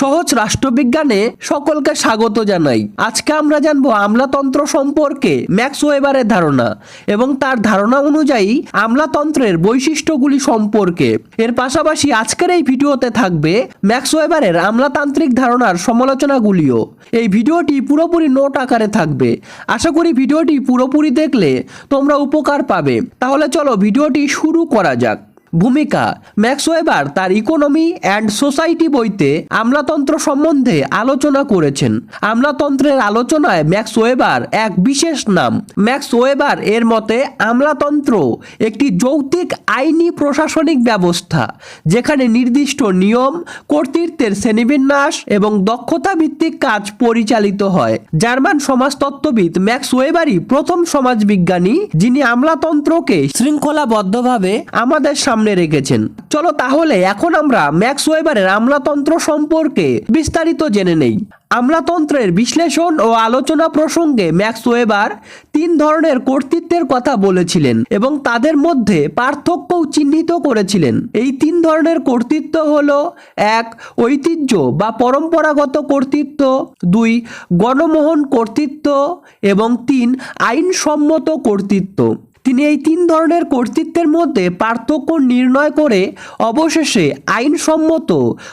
সহজ রাষ্ট্রবিজ্ঞানে সকলকে স্বাগত জানাই। আজকে আমরা জানব আমলাতন্ত্র সম্পর্কে ম্যাক্স ওয়েবারের ধারণা এবং তার ধারণা অনুযায়ী আমলাতন্ত্রের বৈশিষ্ট্যগুলি সম্পর্কে। এর পাশাপাশি আজকের এই ভিডিওতে থাকবে ম্যাক্স ওয়েবারের আমলাতান্ত্রিক ধারণার সমালোচনাগুলিও। এই ভিডিওটি পুরোপুরি নোট আকারে থাকবে। আশা করি ভিডিওটি পুরোপুরি দেখলে তোমরা উপকার পাবে। তাহলে চলো ভিডিওটি শুরু করা যাক। ভূমিকা। ম্যাক্স ওয়েবার তার ইকোনমি অ্যান্ড সোসাইটি বইতে আমলাতন্ত্র সম্বন্ধে আলোচনা করেছেন। আমলাতন্ত্রের আলোচনায় ম্যাক্স ওয়েবার এক বিশেষ নাম। ম্যাক্স ওয়েবার এর মতে, আমলাতন্ত্র একটি যৌক্তিক আইনি প্রশাসনিক ব্যবস্থা, যেখানে নির্দিষ্ট নিয়ম, কর্তৃত্বের শ্রেণীবিন্যাস এবং দক্ষতা ভিত্তিক কাজ পরিচালিত হয়। জার্মান সমাজতত্ত্ববিদ ম্যাক্স ওয়েবারই প্রথম সমাজবিজ্ঞানী, যিনি আমলাতন্ত্রকে শৃঙ্খলাবদ্ধভাবে আমাদের রেখেছেন। চলো তাহলে এখন আমরা ম্যাক্স ওয়েবারের আমলাতন্ত্র সম্পর্কে বিস্তারিত জেনে নেই। আমলাতন্ত্রের বিশ্লেষণ ও আলোচনা প্রসঙ্গে ম্যাক্স ওয়েবার তিন ধরনের কর্তৃত্বের কথা বলেছিলেন এবং তাদের মধ্যে পার্থক্যও চিহ্নিত করেছিলেন। এই তিন ধরনের কর্তৃত্ব হল, এক, ঐতিহ্য বা পরম্পরাগত কর্তৃত্ব, দুই, গণমোহন কর্তৃত্ব এবং তিন, আইনসম্মত কর্তৃত্ব। তিনি এই তিন ধরনের কর্তৃত্বের মধ্যে পার্থক্য নির্ণয় করে অবশেষে আইনসম্মত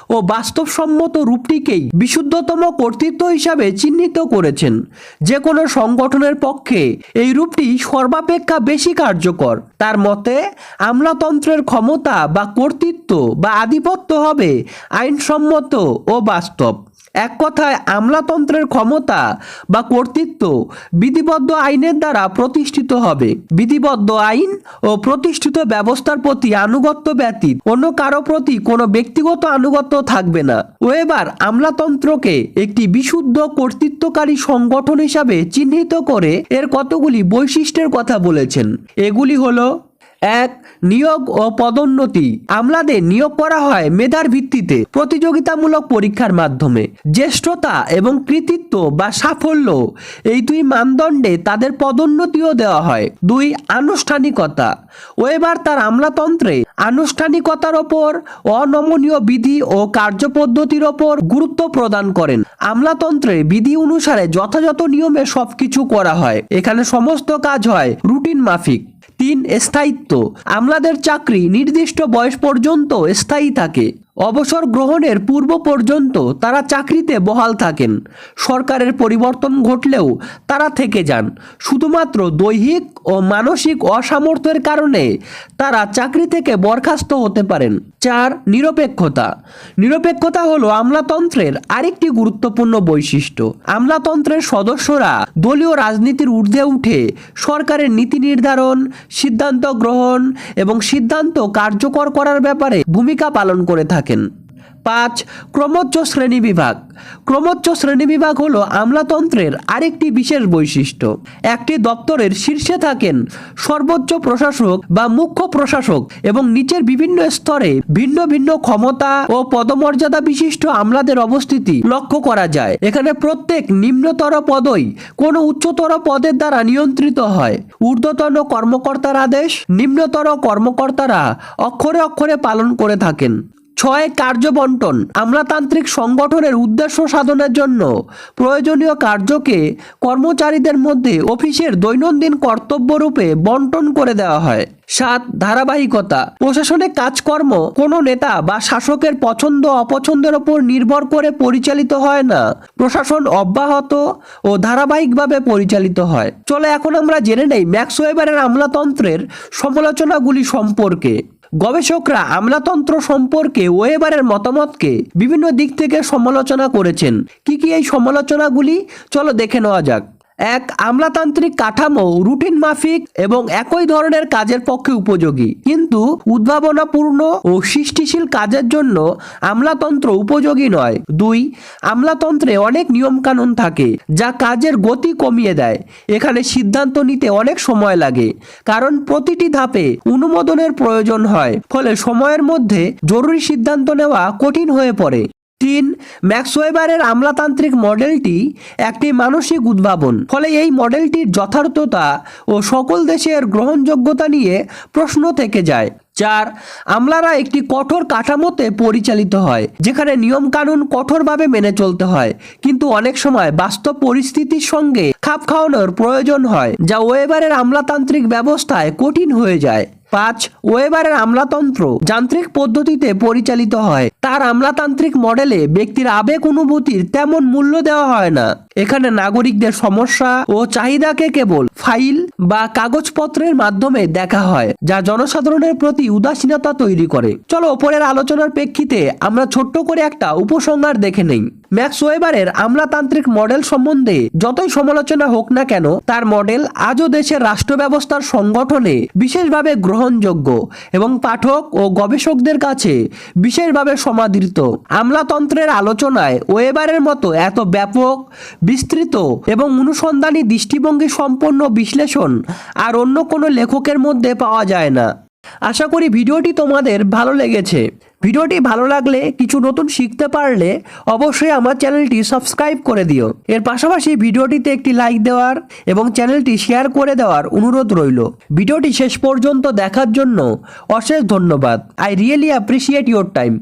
ও বাস্তবসম্মত রূপটিকেই বিশুদ্ধতম কর্তৃত্ব হিসাবে চিহ্নিত করেছেন। যে কোনো সংগঠনের পক্ষে এই রূপটি সর্বাপেক্ষা বেশি কার্যকর। তার মতে, আমলাতন্ত্রের ক্ষমতা বা কর্তৃত্ব বা আধিপত্য হবে আইনসম্মত ও বাস্তব। এক কথায় আমলাতন্ত্রের ক্ষমতা বা কর্তৃত্ব বিধিবদ্ধ আইনের দ্বারা প্রতিষ্ঠিত হবে। বিধিবদ্ধ আইন ও প্রতিষ্ঠিত ব্যবস্থার প্রতি আনুগত্য ব্যতীত অন্য কারও প্রতি কোনো ব্যক্তিগত আনুগত্য থাকবে না। ও এবার আমলাতন্ত্রকে একটি বিশুদ্ধ কর্তৃত্বকারী সংগঠন হিসাবে চিহ্নিত করে এর কতগুলি বৈশিষ্ট্যের কথা বলেছেন। এগুলি হলো এক, নিয়োগ ও পদোন্নতি। আমলাদের নিয়োগ করা হয় মেধার ভিত্তিতে, প্রতিযোগিতামূলক পরীক্ষার মাধ্যমে। জ্যেষ্ঠতা এবং কৃতিত্ব বা সাফল্য, এই দুই মানদণ্ডে তাদের পদোন্নতিও দেওয়া হয়। দুই, আনুষ্ঠানিকতা। ওয়েবার তার আমলাতন্ত্রে আনুষ্ঠানিকতার ওপর অনমনীয় বিধি ও কার্যপদ্ধতির ওপর গুরুত্ব প্রদান করেন। আমলাতন্ত্রে বিধি অনুসারে যথাযথ নিয়মে সবকিছু করা হয়। এখানে সমস্ত কাজ হয় রুটিন মাফিক। তিন স্থায়িত্ব। আমলাদের চাকরি নির্দিষ্ট বয়স পর্যন্ত স্থায়ী থাকে। অবসর গ্রহণের পূর্ব পর্যন্ত তারা চাকরিতে বহাল থাকেন। সরকারের পরিবর্তন ঘটলেও তারা থেকে যান। শুধুমাত্র দৈহিক ও মানসিক অসামর্থ্যের কারণে তারা চাকরি থেকে বরখাস্ত হতে পারেন। চার, নিরপেক্ষতা। নিরপেক্ষতা হলো আমলাতন্ত্রের আরেকটি গুরুত্বপূর্ণ বৈশিষ্ট্য। আমলাতন্ত্রের সদস্যরা দলীয় রাজনীতির ঊর্ধ্বে উঠে সরকারের নীতি নির্ধারণ, সিদ্ধান্ত গ্রহণ এবং সিদ্ধান্ত কার্যকর করার ব্যাপারে ভূমিকা পালন করে থাকেন। পাঁচ, ক্রমোচ্চ শ্রেণীবিভাগ ক্রমোচ্চ শ্রেণীবিভাগ হলো আমলাতন্ত্রের আরেকটি বিশেষ বৈশিষ্ট্য। একটি দপ্তরের শীর্ষে থাকেন সর্বোচ্চ প্রশাসক বা মুখ্য প্রশাসক এবং নিচের বিভিন্ন স্তরে ভিন্ন ভিন্ন ক্ষমতা ও পদমর্যাদা বিশিষ্ট আমলাদের অবস্থিতি লক্ষ্য করা যায়। এখানে প্রত্যেক নিম্নতর পদই কোনো উচ্চতর পদের দ্বারা নিয়ন্ত্রিত হয়। ঊর্ধ্বতন কর্মকর্তার আদেশ, নিম্নতর কর্মকর্তারা অক্ষরে অক্ষরে পালন করে থাকেন। ছয় কার্যবন্টন আমলাতান্ত্রিক সংগঠনের উদ্দেশ্য সাধনের জন্য। প্রয়োজনীয় কার্যকে কর্মচারীদের মধ্যে অফিসের দৈনন্দিন কর্তব্যরূপে বন্টন করে দেওয়া হয়। সাত, ধারাবাহিকতা। প্রশাসনিক কাজকর্ম কোনো নেতা বা শাসকের পছন্দ অপছন্দের ওপর নির্ভর করে পরিচালিত হয় না। প্রশাসন অব্যাহত ও ধারাবাহিকভাবে পরিচালিত হয়। চলে এখন আমরা জেনে নেই ম্যাক্স ওয়েবারের আমলাতন্ত্রের সমালোচনাগুলি সম্পর্কে। গবেষকরা আমলাতন্ত্র সম্পর্কে ওয়েবারের মতামতকে বিভিন্ন দিক থেকে সমালোচনা করেছেন। কি কি এই সমালোচনাগুলি? চলো দেখে নেওয়া যাক। এক আমলাতান্ত্রিক কাঠামো, রুটিন মাফিক এবং একই ধরনের কাজের পক্ষে উপযোগী। কিন্তু উদ্ভাবনাপূর্ণ ও সৃষ্টিশীল কাজের জন্য আমলাতন্ত্র উপযোগী নয়। দুই, আমলাতন্ত্রে অনেক নিয়মকানুন থাকে যা কাজের গতি কমিয়ে দেয়। এখানে সিদ্ধান্ত নিতে অনেক সময় লাগে, কারণ প্রতিটি ধাপে অনুমোদনের প্রয়োজন হয়, ফলে সময়ের মধ্যে জরুরি সিদ্ধান্ত নেওয়া কঠিন হয়ে পড়ে। তিন ম্যাক্সওয়েবারের আমলাতান্ত্রিক মডেলটি একটি মানসিক উদ্ভাবন। ফলে এই মডেলটির যথার্থতা ও সকল দেশের গ্রহণযোগ্যতা নিয়ে প্রশ্ন থেকে যায় চার আমলারা একটি কঠোর কাঠামোতে পরিচালিত হয়, যেখানে নিয়মকানুন কঠোরভাবে মেনে চলতে হয়। কিন্তু অনেক সময় বাস্তব পরিস্থিতির সঙ্গে খাপ খাওয়ানোর প্রয়োজন হয়, যা ওয়েবারের আমলাতান্ত্রিক ব্যবস্থায় কঠিন হয়ে যায়। পাঁচ ওয়েবারের আমলাতন্ত্র যান্ত্রিক পদ্ধতিতে পরিচালিত হয়। তার আমলাতান্ত্রিক মডেলে ব্যক্তির আবেগ অনুভূতির তেমন মূল্য দেওয়া হয় না। এখানে নাগরিকদের সমস্যা ও চাহিদাকে কেবল ফাইল বা কাগজপত্রের মাধ্যমে দেখা হয়, যা জনসাধারণের প্রতি উদাসীনতা তৈরি করে। চলো ওপরের আলোচনার প্রেক্ষিতে আমরা ছোট্ট করে একটা উপসংহার দেখে নেই। ম্যাক্স ওয়েবারের আমলাতান্ত্রিক মডেল সম্বন্ধে যতই সমালোচনা হোক না কেন, তার মডেল আজও দেশের রাষ্ট্র ব্যবস্থার সংগঠনে বিশেষভাবে গ্রহণযোগ্য এবং পাঠক ও গবেষকদের কাছে বিশেষভাবে সমাদৃত। আমলাতন্ত্রের আলোচনায় ওয়েবারের মতো এত ব্যাপক বিস্তৃত এবং অনুসন্ধানী দৃষ্টিভঙ্গি সম্পন্ন বিশ্লেষণ আর অন্য কোনো লেখকের মধ্যে পাওয়া যায় না। আশা করি ভিডিওটি তোমাদের ভালো লেগেছে। ভিডিওটি ভালো লাগলে কিছু নতুন শিখতে পারলে অবশ্যই আমার চ্যানেলটি সাবস্ক্রাইব করে দিও। এর পাশাপাশি ভিডিওটিতে একটি লাইক দেওয়ার এবং চ্যানেলটি শেয়ার করে দেওয়ার অনুরোধ রইল। ভিডিওটি শেষ পর্যন্ত দেখার জন্য অশেষ ধন্যবাদ। I really appreciate your time.